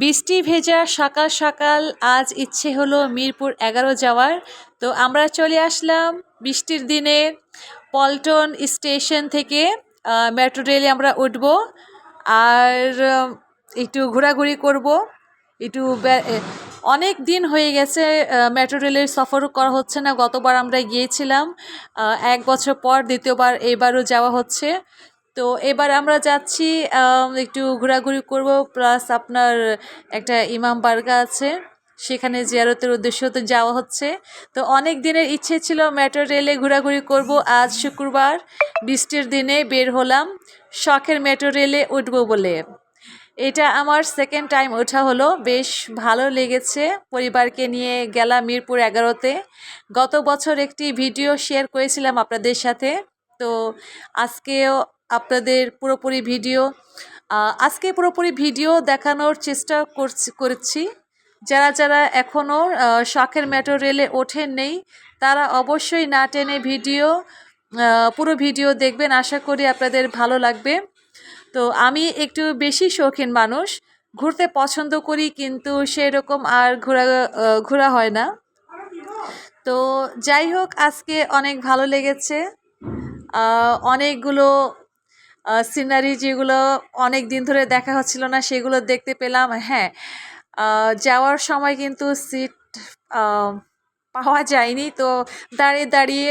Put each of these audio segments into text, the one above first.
বৃষ্টি ভেজা সকাল সকাল, আজ ইচ্ছে হলো মিরপুর এগারো যাওয়ার। তো আমরা চলে আসলাম বৃষ্টির দিনে পল্টন স্টেশন থেকে মেট্রো রেলে আমরা উঠব আর একটু ঘোরাঘুরি করব। একটু অনেক দিন হয়ে গেছে মেট্রো রেলের সফর করা হচ্ছে না। গতবার আমরা গিয়েছিলাম এক বছর পর দ্বিতীয়বার এবারও যাওয়া হচ্ছে। তো এবার আমরা যাচ্ছি একটু ঘোরাঘুরি করব। প্লাস আপনার একটা ইমাম বার্গা আছে, সেখানে জিয়ারতের উদ্দেশ্য তো যাওয়া হচ্ছে। তো অনেক দিনের ইচ্ছে ছিল মেট্রো রেলে ঘোরাঘুরি করব। আজ শুক্রবার, বৃষ্টির দিনে বের হলাম, শখের মেট্রো রেলে উঠব বলে। এটা আমার সেকেন্ড টাইম ওঠা হলো। বেশ ভালো লেগেছে পরিবারকে নিয়ে গেলাম মিরপুর এগারোতে। গত বছর একটি ভিডিও শেয়ার করেছিলাম আপনাদের সাথে। তো আজকেও আপনাদের পুরোপুরি ভিডিও। আজকে পুরোপুরি ভিডিও দেখানোর চেষ্টা করছি যারা যারা এখনও শখের মেট্রো রেলে ওঠেন নেই, তারা অবশ্যই না টেনে ভিডিও পুরো ভিডিও দেখবেন। আশা করি আপনাদের ভালো লাগবে। তো আমি একটু বেশি শৌখিন মানুষ, ঘুরতে পছন্দ করি কিন্তু সেরকম আর ঘোরা ঘোরা হয় না। তো যাই হোক, আজকে অনেক ভালো লেগেছে। অনেকগুলো সিনারি যেগুলো অনেক দিন ধরে দেখা হচ্ছিল না, সেগুলো দেখতে পেলাম। হ্যাঁ যাওয়ার সময় কিন্তু সিট পাওয়া যায়নি। তো দাঁড়িয়ে দাঁড়িয়ে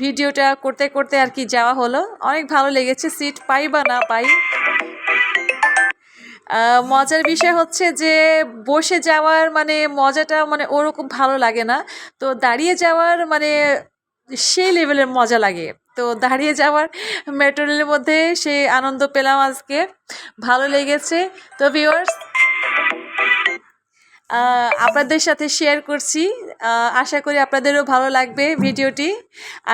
ভিডিওটা করতে করতে আর কি যাওয়া হলো। অনেক ভালো লেগেছে সিট পাই বা না পাই। মজার বিষয় হচ্ছে যে বসে যাওয়ার মানে মজাটা মানে ওরকম ভালো লাগে না। তো দাঁড়িয়ে যাওয়ার মানে সেই লেভেলের মজা লাগে। তো দাঁড়িয়ে যাওয়ার মেট্রো রেলের মধ্যে সেই আনন্দ পেলাম আজকে। ভালো লেগেছে। তো ভিউয়ার্স আপনাদের সাথে শেয়ার করছি। আশা করি আপনাদেরও ভালো লাগবে ভিডিওটি।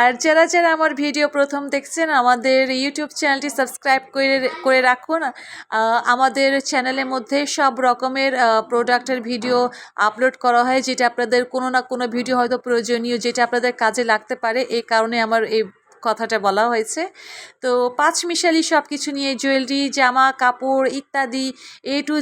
আর যারা যারা আমার ভিডিও প্রথম দেখছেন, আমাদের ইউটিউব চ্যানেলটি সাবস্ক্রাইব করে করে রাখুন। আমাদের চ্যানেলের মধ্যে সব রকমের প্রোডাক্টের ভিডিও আপলোড করা হয়, যেটা আপনাদের কোনো না কোনো ভিডিও হয়তো প্রয়োজনীয়, যেটা আপনাদের কাজে লাগতে পারে। এই কারণে আমার এই কথাটা বলা হয়েছে। তো পাঁচ মিশালি সব কিছু নিয়ে জুয়েলারি জামা, কাপড় ইত্যাদি এ টু